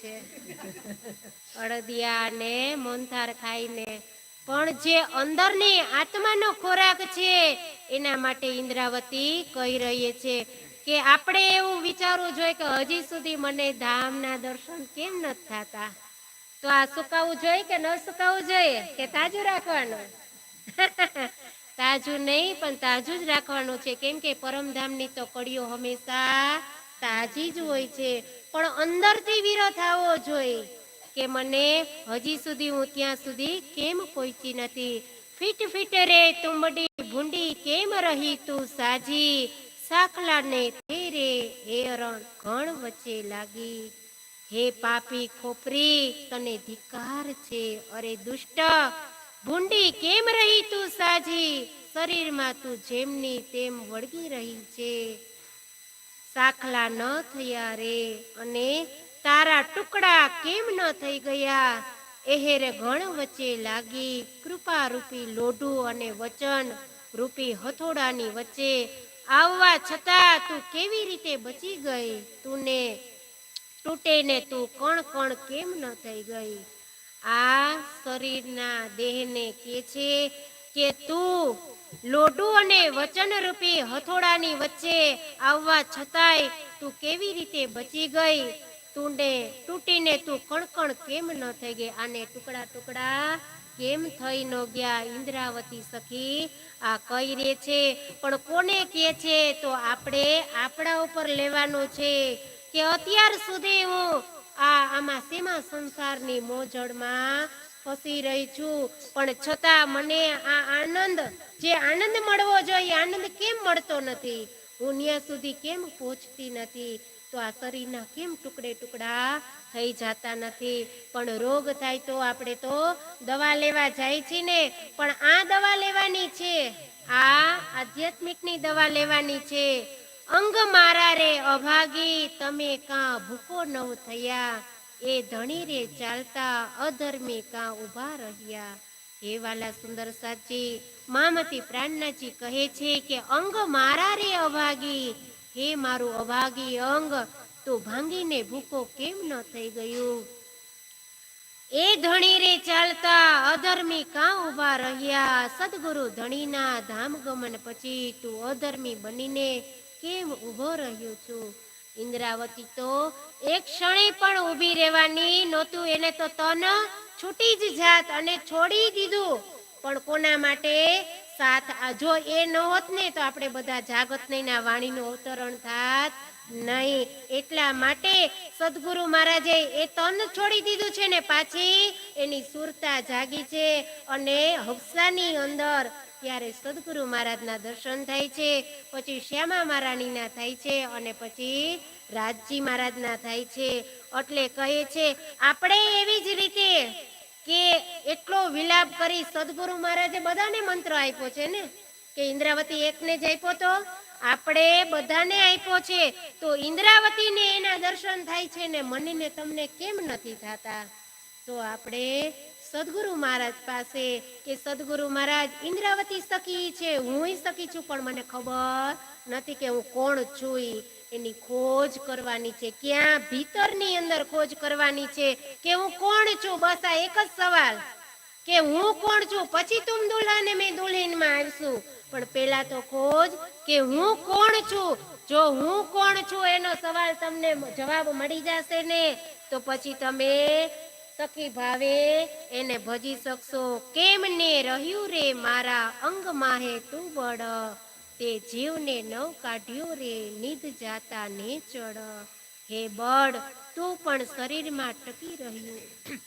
છે. અડદિયા ને મોનથાર ખાઈને. પણ જે અંદરની આત્માનો ખોરાક છે, એના માટે ઇન્દ્રાવતી કહી રહી છે કે આપણે એવું વિચારવું જોઈએ કે હજી સુધી મને ધામના દર્શન કેમ નથી થતા? તો આ સુકાવું જોઈએ કે ન સુકાવું જોઈએ? કે તાજું રાખવાનું? તાજું નહીં, પણ તાજું જ રાખવાનું છે. કેમ કે પરમધામની તો કડીઓ હંમેશા તાજી જ હોય છે. પણ અંદરથી વીરો થવો જોઈએ કે મને હજી સુધી હું ત્યાં સુધી કેમ પહોંચી નથી. ફિટ ફિટ રે તુંબડી ભૂંડી કેમ રહી તું સાજી? સાખલાને તેરે હે રણ ઘણ વચ્ચે લાગી. હે પાપી ખોપરી, તને ધિકાર છે? અરે દુષ્ટ, ભૂંડી કેમ રહી તું સાજી? શરીરમાં તું જેમની તેમ વળગી રહી છે. સાખલા ન થયા રે અને તારા ટુકડા કેમ ન થઈ ગયા? એહેર ઘણ વચ્ચે લાગી કૃપા રૂપી લોઢું અને વચન રૂપી હથોડાની વચ્ચે. આવવા છતાં તું કેવી રીતે બચી ગઈ? તુને તૂટે ને તું કણ કણ કેમ ન થઈ ગઈ? આ શરીરના દેહને કે છે કે તું લોઢું અને વચનરૂપી હથોડાની વચ્ચે આવવા છતાંય તું કેવી રીતે બચી ગઈ? તુંડે તૂટીને તું કણકણ કેમ ન થઈ ગઈ? આને ટુકડા ટુકડા કેમ થઈ ન ગયા? ઇન્દ્રાવતી સખી, આ કઈ રે છે? પણ કોને કે છે તો આપણે આપણા ઉપર લેવાનું છે કે અત્યાર સુધી હું આ આમાં સેમા સંસારની મોજડમાં ફસી રહી છું. પણ છતાં મને આ આનંદ, જે આનંદ મળવો જોઈએ, આનંદ કેમ મળતો નથી? હું ત્યાં સુધી કેમ પહોંચતી નથી? તો આ શરીરના કેમ ટુકડે ટુકડા થઈ જતા નથી? પણ રોગ થાય તો આપણે તો દવા લેવા જાય છે ને. પણ આ દવા લેવાની છે. આ આધ્યાત્મિકની દવા લેવાની છે. અંગ મારા રે અભાગી, તમે કાં ભૂકો નવ થયા? એ ધણી રે ચાલતા અધર્મી કાં ઊભા રહ્યા? હે વાલા સુંદર સાચી, મામતી પ્રાણનાજી કહે છે કે, અંગ મારા રે અભાગી. હે મારું અભાગી અંગ, તો ભાંગીને ભૂકો કેમ ન થઈ ગયું? એ ધણી રે ચાલતા અધર્મી કાં ઊભા રહ્યા? સદગુરુ ધણીના ધામ ગમન પછી તું અધર્મી બનીને કેમ ઊભો રહ્યો છું? ઇન્દ્રાવતી તો એક ક્ષણે પણ ઊભી રહેવાની નહોતું. એને તો તન છૂટી જ જાત અને છોડી દીધું. પણ કોના માટે? સાથ જો એ ન ને તો આપણે બધા જાગત નહીં વાણીનું અવતરણ થાત નહીં. એટલા માટે સદગુરુ મહારાજે એ તન છોડી દીધું છે ને પાછી એની સુરતા જાગી છે અને હફસાની અંદર ત્યારે સદગુરુ મહારાજના દર્શન થાય છે, પછી શ્યામા મહારાણીના થાય છે અને પછી રાજજી મહારાજના થાય છે. એટલે કહે છે, આપણે એવી જ રીતે કે એટલો વિલાપ કરી સદગુરુ મહારાજે બધાને મંત્ર આપ્યો છે ને? કે ઇન્દ્રાવતી એકને જ આપ્યો તો? આપણે બધાને આપ્યો છે. તો ઇન્દ્રાવતીને એના દર્શન થાય છે ને? મનીને તમને કેમ નથી થતા? તો આપણે સદગુરુ મહારાજ પાસે કે સદગુરુ મહારાજ ઇન્દ્રાવતી સખી છે હું સખી છું, પણ મને ખબર નથી કે હું કોણ છું એની ખોજ કરવાની છે, ક્યાં ભીતરની અંદર ખોજ કરવાની છે કે હું કોણ છું? બસ આ એક જ સવાલ. કે હું કોણ છું? પછી તુમ દુલ્હા ને મેં દુલ્હનમાં આવશું. પણ પેલા તો ખોજ કે હું કોણ છું? જો હું કોણ છું, એનો સવાલ તમને જવાબ મળી જશે ને, તો પછી તમે સખી ભાવે, એને ભજી શકશો? કેમ ને રહ્યું રે મારા અંગ માહે તું બળ? તે જીવને નવ કાઢ્યો રે નિધ જાતા ને ચડ હે બળ, તું પણ શરીરમાં ટકી રહ્યું.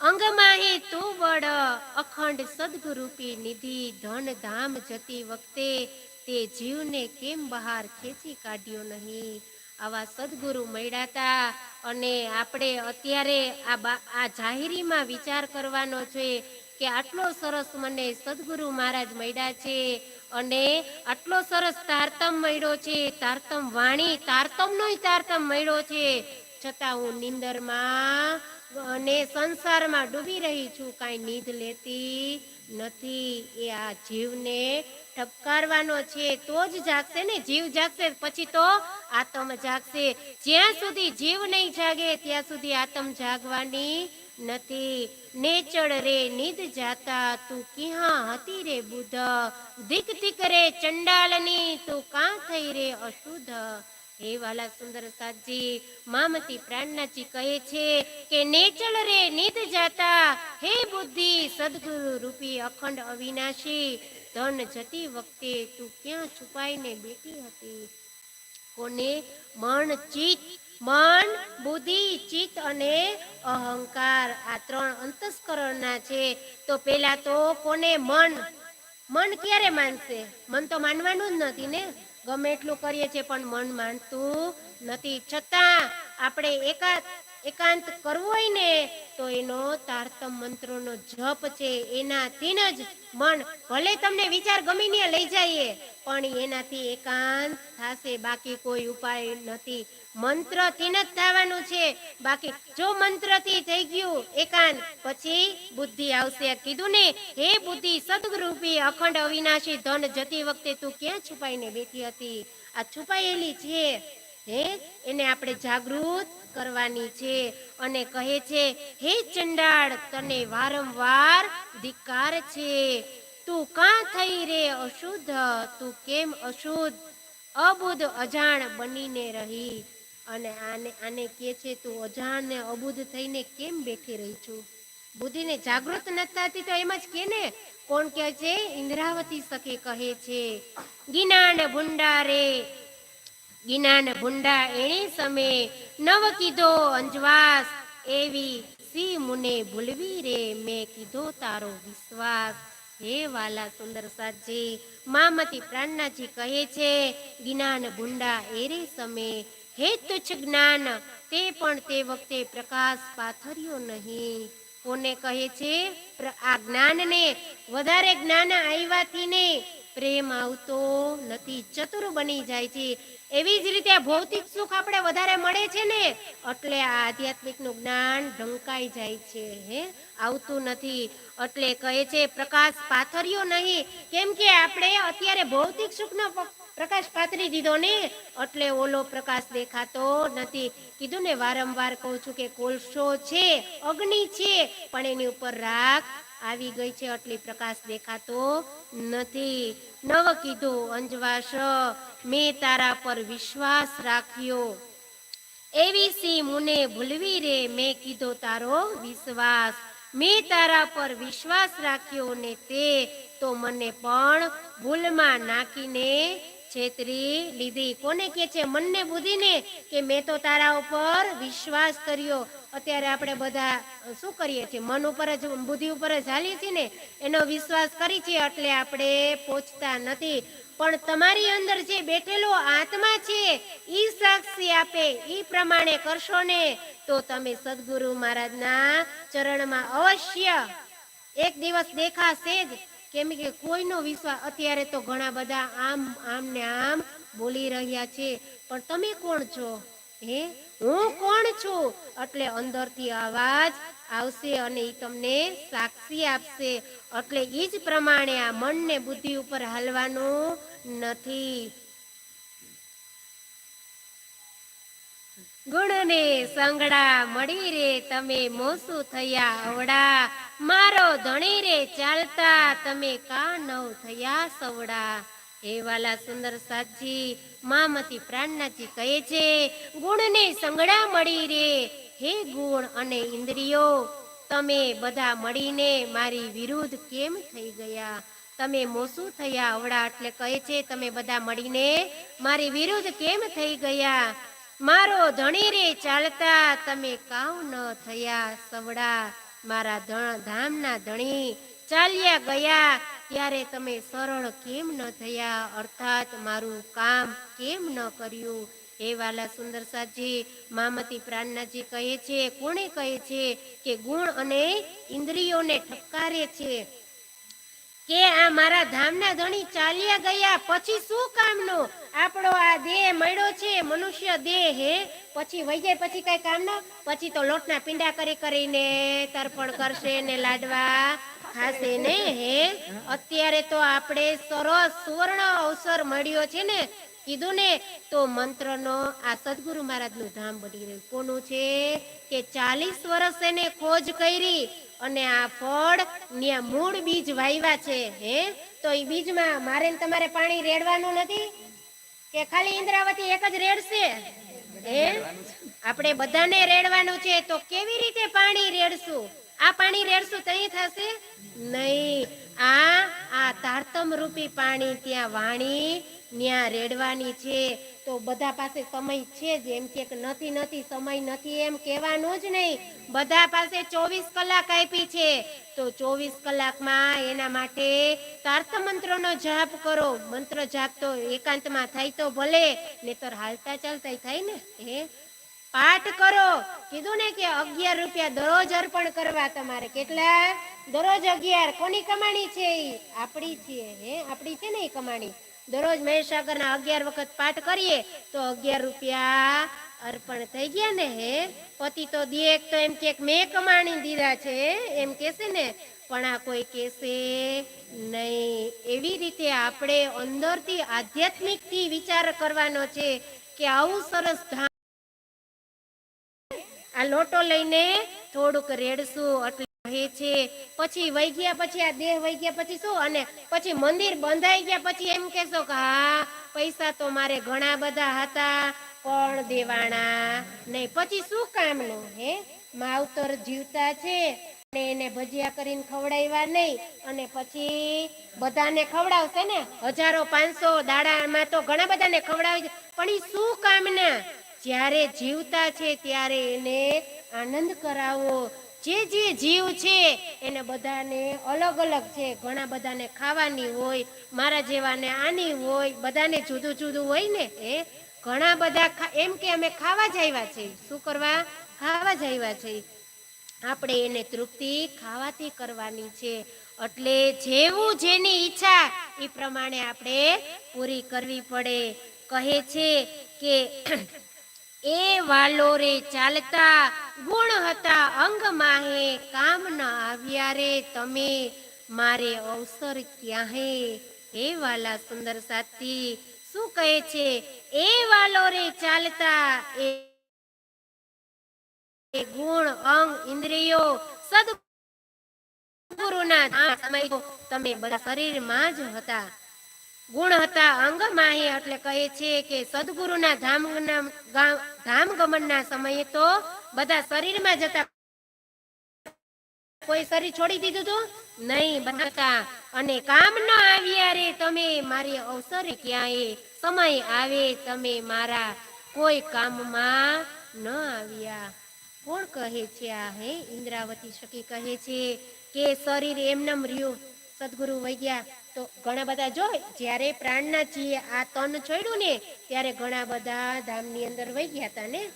અંગમાં હે તું બળ, અખંડ સદગુરુપી નિધિ ધન ધામ જતી વખતે તે જીવને કેમ બહાર ખેંચી કાઢ્યો નહીં? આવા સદગુરુ મળ્યા હતા અને આપણે અત્યારે આ જાહેરીમાં વિચાર કરવાનો છે કે આટલો સરસ મને સદગુરુ મહારાજ મળ્યા છે અને આટલો સરસ તારતમ મળ્યો છે, તારતમ વાણી તારતમનો તારતમ મળ્યો છે. છતાં હું નિંદરમાં અને સંસારમાં ડૂબી રહી છું, કાંઈ નીંદ લેતી નથી. એ આ જીવને ઠપકારવાનો છે, તો જ જાગશે ને? જીવ જાગશે પછી તો આત્મ જાગશે. જ્યાં સુધી જીવ નહીં જાગે, ત્યાં સુધી આત્મ જાગવાની નથી. નેચળ રે નિદ જાતા, તું ક્યાં હતી રે બુધ? દીક દિક રે ચંડાલની, તું કાં થઈ રે અશુદ્ધ? હે વાલા સુંદર સાજી મામતી પ્રાણનાજી કહે છે કે નેચળ રે નિદ જાતા, હે બુદ્ધિ સદગુરુ રૂપી અખંડ અવિનાશી, ધન જતી વખતે તું ક્યાં છુપાઈને બેઠી હતી? કોને? મન ચિત મન, બુદ્ધિ, ચિત્ત અને અહંકાર આ ત્રણ અંતસ્કરણના છે. તો પેલા તો કોને મન? મન ક્યારે માનશે? મન તો માનવાનું જ નથી ને? ગમે એટલું કરીએ છીએ પણ મન માનતું નથી. છતાં આપણે એકાંત એકાંત કરવો હોય ને, તો એનો તારતમ મંત્રોનો જપ છે એનાથી જ મન ભલે તમને વિચાર ગમીને લઈ જઈએ, પણ એનાથી એકાંત થશે. બાકી કોઈ ઉપાય નથી. મંત્રથી જ થવાનું છે. બાકી જો મંત્રથી થઈ ગયું એકાંત, પછી બુદ્ધિ આવશે. કીધું ને, હે બુદ્ધિ, સદગુરુપી અખંડ અવિનાશી ધન જતી વખતે તું ક્યાં છુપાઈને બેઠી હતી? આ છુપાયેલી છે. હે? એને આપણે જાગૃત કરવાની છે અને કહે છે, હે ચંડાળ, તને વારંવાર ધિકાર છે. તું કાં થઈ રે અશુદ્ધ? તું કેમ અશુદ્ધ? અબુદ્ધ, અજાણ બનીને રહી. અને આને આને કહે છે, તું અજાણ ને અબુદ્ધ થઈને કેમ બેઠી રહી છું? બુદ્ધિને જાગૃત નથી તો એમ જ કે ને? કોણ કહે છે? ઇન્દ્રાવતી સખી કહે છે ગિનાન ભુંડારે ગિનાન ભુંડા એણે સમે નવ કીધો અંજવાસ એવી સી મુને ભૂલવી રે, મેં કીધો તારો વિશ્વાસ. હે વાલા સુંદર સાજી મામતી પ્રાણનાજી કહે છે જ્ઞાન ભુંડા એરે સમે. હે તુચ્છ જ્ઞાન, તે પણ તે વખતે પ્રકાશ પાથર્યો નહીં. કોને કહે છે? આ જ્ઞાનને વધારે જ્ઞાન આવ્યાથી ને પ્રેમ આવતો નથી, ચતુર બની જાય છે. એવી જ રીતે ભૌતિક સુખ આપણે વધારે મળે છે ને, એટલે આ આધ્યાત્મિકનું જ્ઞાન ઢંકાઈ જાય છે, હે? આવતું નથી. એટલે કહે છે, પ્રકાશ પાથર્યો નહીં. કેમ કે આપણે અત્યારે ભૌતિક સુખનો નો પ્રકાશ પાથરી દીધો ને, એટલે ઓલો પ્રકાશ દેખાતો નથી. કીધું ને વારંવાર કહું છું કે કોલસો છે, અગ્નિ છે, પણ એની ઉપર રાખ આવી ગઈ છે, એટલે પ્રકાશ દેખાતો નથી. નવ કીધું, અંજવાસ. મેં તારા પર વિશ્વાસ રાખ્યો. એવી સી મુને ભૂલવી રે, મેં કીધો તારો વિશ્વાસ. મેં તારા પર વિશ્વાસ રાખ્યો ને તે તો મને પણ ભૂલમાં નાખીને છેતરી લીધી. કોને કે છે, મનને બુદ્ધિને? કે મેં તો તારા ઉપર વિશ્વાસ કર્યો. અત્યારે આપણે બધા શું કરીએ છીએ? મન ઉપર જ, બુદ્ધિ ઉપર જ હાલીએ છીએ ને? એનો વિશ્વાસ કરી છીએ એટલે આપણે પહોંચતા નથી. પણ તમારી અંદર જે બેઠેલો આત્મા છે એ સાક્ષી આપે એ પ્રમાણે કરશો ને, તો તમે સદગુરુ મહારાજના ચરણમાં અવશ્ય એક દિવસ દેખાશે જ. કેમ કે કોઈનો વિશ્વાસ, અત્યારે તો ઘણા બધા આમ આમ ને આમ બોલી રહ્યા છે. પણ તમે કોણ છો? હે? હું કોણ છું? એટલે અંદરથી અવાજ આવશે અને એ તમને સાક્ષી આપશે. એટલે એ જ પ્રમાણે આ મનને બુદ્ધિ ઉપર હાલવાનું નથી. ગુણને સંગડા મળી રે, તમે મોસુ થયા અવડા મારો ધણી રે ચાલતા, તમે કા નવ થયા સવડા હે વાલા સુંદર સાજી મામતી પ્રાણનાજી કહે છે, ગુણને સંગડા મળી રે. હે ગુણ અને ઇન્દ્રિયો, તમે બધા મળીને મારી વિરુદ્ધ કેમ થઈ ગયા? તમે મોસુ થયા અવડા એટલે કહે છે, તમે બધા મળીને મારી વિરુદ્ધ કેમ થઈ ગયા? મારો ધણી રે ચાલતા તમે કાવ ન થયા સવડા. મારા ધામના ધણી ચાલ્યા ગયા ત્યારે તમે સરળ કેમ ન થયા? અર્થાત મારું કામ કેમ ન કર્યું? હે વાલા સુંદર સાજી મામતી પ્રાણનાજી કહે છે, કોણે કહે છે કે ગુણ અને ઇન્દ્રિયોને ઠપકારે છે? કે આ મારા ધામના ધણી ચાલ્યા ગયા, પછી શું કામનો? આપણો આ દેહ મળ્યો છે? મનુષ્ય દેહ હે પછી વહી પછી કઈ કામનો પછી તો લોટના પીંડા કરી કરીને તર્પણ કરશે ને લાડવા ખાશે ને, હે? અત્યારે તો આપણે સરસ સુવર્ણ અવસર મળ્યો છે ને, કીધું ને, તો મંત્રનો આ સદગુરુ મહારાજનું ધામ બની રહ્યું. કોનું છે? કે ચાલીસ વર્ષ એને ખોજ કરી અને આ ફળ મૂળ બીજ વાવ્યા છે, હે? તો એ બીજમાં મારે તમારે પાણી રેડવાનું નથી? કે ખાલી ઇન્દ્રાવતી એક જ રેડશે હે? આપણે બધાને રેડવાનું છે, તો કેવી રીતે પાણી રેડશું? આ પાણી રેડશું તઈ થશે? નહીં. આ આ તારતમ રૂપી પાણી ત્યાં વાણી, ન્યા રેડવાની છે. તો બધા પાસે સમય છે જ. એમ કે નથી નથી, સમય નથી એમ કહેવાનું જ નહીં. બધા પાસે ચોવીસ કલાક આપી છે. તો ચોવીસ કલાકમાં એના માટે તાર્ત મંત્રનો જાપ કરો. મંત્ર જાપ તો એકાંતમાં થાય તો ભલે, નહીતર હાલતા ચાલતા થાય ને, હે? પાઠ કરો. કીધું ને કે અગિયાર રૂપિયા દરરોજ અર્પણ કરવા તમારે. કેટલા? દરરોજ અગિયાર. કોની કમાણી છે એ આપણી છે, હે? આપણી છે ને એ કમાણી? દરરોજ મહેસાગરના અગિયાર વખત પાઠ કરીએ, તો અગિયાર રૂપિયા અર્પણ થઈ ગયા ને હે. પતિ તો દેખ તો એમ કે મેં કમાણી દીધા છે, એમ કેશે ને. પણ આ કોઈ કહેશે નહીં. એવી રીતે આપણે અંદરથી આધ્યાત્મિકથી વિચાર કરવાનો છે કે આવું સરસ ધામ આ લોટો લઈને થોડુંક રેડશું એટલે છે. પછી વહી ગયા પછી આ દેહ વહી ગયા પછી શું? અને પછી મંદિર બંધાઈ ગયા પછી એમ કેશો કે, હા, પૈસા તો મારે ઘણા બધા હતા, પણ દેવાણા નહીં. પછી શું કામનું? હે? માવતર જીવતા છે. અને એને ભજીયા કરીને ખવડાવ્યા નહીં. અને પછી બધાને ખવડાવશે ને? હજારો પાંચસો દાડામાં તો ઘણા બધાને ખવડાવે છે પણ એ શું કામના? જ્યારે જીવતા છે ત્યારે એને આનંદ કરાવો. જે જે જીવ છે, એને બધાને અલગ અલગ છે. ઘણા બધાને ખાવાની હોય, મારા જેવાને આની હોય, બધાને જુદું જુદું હોય ને એ ઘણા બધા એમ કે અમે ખાવા જ છે. શું કરવા? ખાવા જ આવ્યા છે. આપણે એને તૃપ્તિ ખાવાથી કરવાની છે. એટલે જેવું જેની ઈચ્છા, એ પ્રમાણે આપણે પૂરી કરવી પડે. કહે છે કે, એ વાલો રે ચાલતા ગુણ હતા, અંગ માહે કામ ન આવ્યા રે, તમે મારે અવસર ક્યાં હે હે વાલા સુંદર સાથી, શું કહે છે? એ વાલો રે ચાલતા, એ ગુણ, અંગ, ઇન્દ્રિયો, સદગુરુના સમય તમે બધા શરીરમાં જ હતા. ગુણ હતા અંગમાહી એટલે કહે છે કે સદગુરુના ધામના ધામ ગમનના સમયે તો બધા શરીરમાં જતા કોઈ શરીર છોડી દીધું તું? નહીં બધા અને કામ ન આવ્યા રે, તમે મારી અવસરે ક્યાંય સમય આવે, તમે મારા કોઈ કામમાં ન આવ્યા. કોણ કહે છે આ, હે ઇન્દ્રાવતી સખી કહે છે કે શરીર એમનેમ રહ્યું. સદગુરુ વહી તો ઘણા બધા જો જ્યારે પ્રાણના જીએ આ તન છોડ્યું ને, ત્યારે ઘણા બધા ધામની અંદર વહી ગયા હતા ને.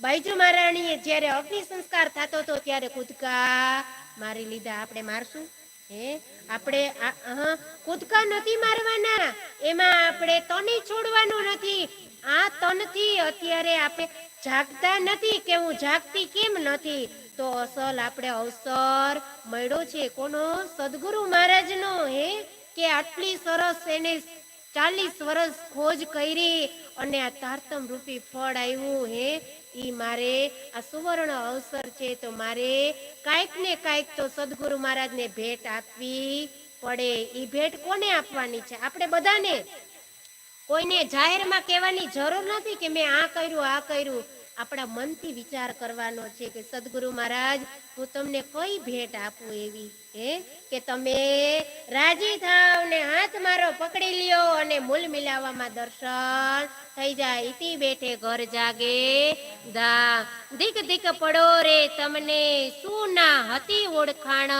બાઈજુ મહારાણીએ જ્યારે અગ્નિ સંસ્કાર થતો હતો ત્યારે કૂદકા મારી લીધા. આપણે મારશું? હે? આપણે હા કૂદકા નથી મારવાના. એમાં આપણે તને છોડવાનું નથી. આ તનથી અત્યારે આપણે જાગતા નથી કે હું જાગતી કેમ નથી? તો અસલ આપણે અવસર મળ્યો છે. કોનો? સદગુરુ મહારાજનો, હે? કે આટલી સરસ એને ચાલીસ વર્ષ ખોજ કરી અને આ તારતમ રૂપી ફળ આવ્યું હે? ઈ મારે આ સુવર્ણ અવસર છે. તો મારે કાંઈક ને કાંઈક તો સદગુરુ મહારાજને ભેટ આપવી પડે. ઈ ભેટ કોને આપવાની છે? આપણે બધાને કોઈને જાહેરમાં કહેવાની જરૂર નથી કે મેં આ કર્યું આ કર્યું. આપણા મનથી વિચાર કરવાનો છે કે, સદગુરુ મહારાજ, હું તમને કઈ ભેટ આપું એવી, હે? કે તમે રાજી થાવ ને હાથ મારો પકડી લ્યો અને મૂલ મિલાવવામાં દર્શન થઈ જાય. ઇતિ બેઠે ઘર જાગે. દા, દીક દીક પડો રે તમને, શું ના હતી ઓળખાણ?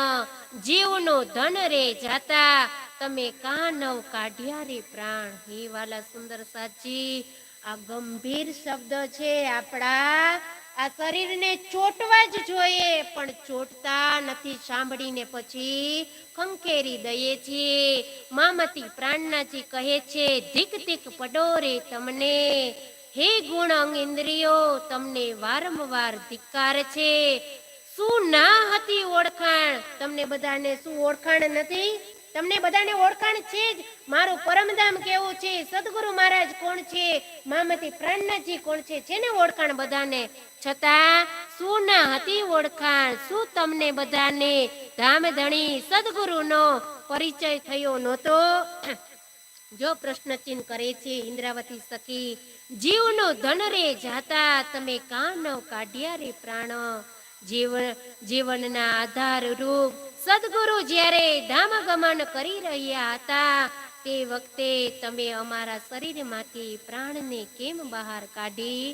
જીવનો ધન રે જાતા, તમે કાનવ કાઢ્યા રે પ્રાણ? હે વાલા સુંદર સાચી આ ગંભીર શબ્દ છે આપણા. આ શરીરને ચોટવા જ જોઈએ, પણ ચોટતા નથી સાંભળીને પછી ખંખેરી દઈએ છીએ. મામતી પ્રાણનાજી કહે છે, ધીક ધીક પડોરે તમને. હે ગુણ અંગ ઇન્દ્રિયો, તમને વારંવાર ધિક્કાર છે. શું ના હતી ઓળખાણ? તમને બધાને શું ઓળખાણ નથી? તમને બધાને ઓળખાણ છે જ. મારું પરમધામ કેવું છે? સદગુરુ મહારાજ કોણ છે? મામતી પ્રાણનાથજી કોણ છે? જેને ઓળખાણ બધાને. છતાં, શું ના હતી ઓળખાણ? શું તમને બધાને? ધામધણી સદગુરુનો પરિચય થયો નહોતો? જો પ્રશ્ન ચિહ્ન કરે છે ઇન્દ્રાવતી સખી, જીવનો ધન રે જાતા તમે કાન કાઢ્યા રે પ્રાણ. જીવન જીવનના આધાર રૂપ સદગુરુ જ્યારે ધામ ગમન કરી રહ્યા હતા, તે વખતે તમે અમારા શરીરમાંથી પ્રાણને કેમ બહાર કાઢી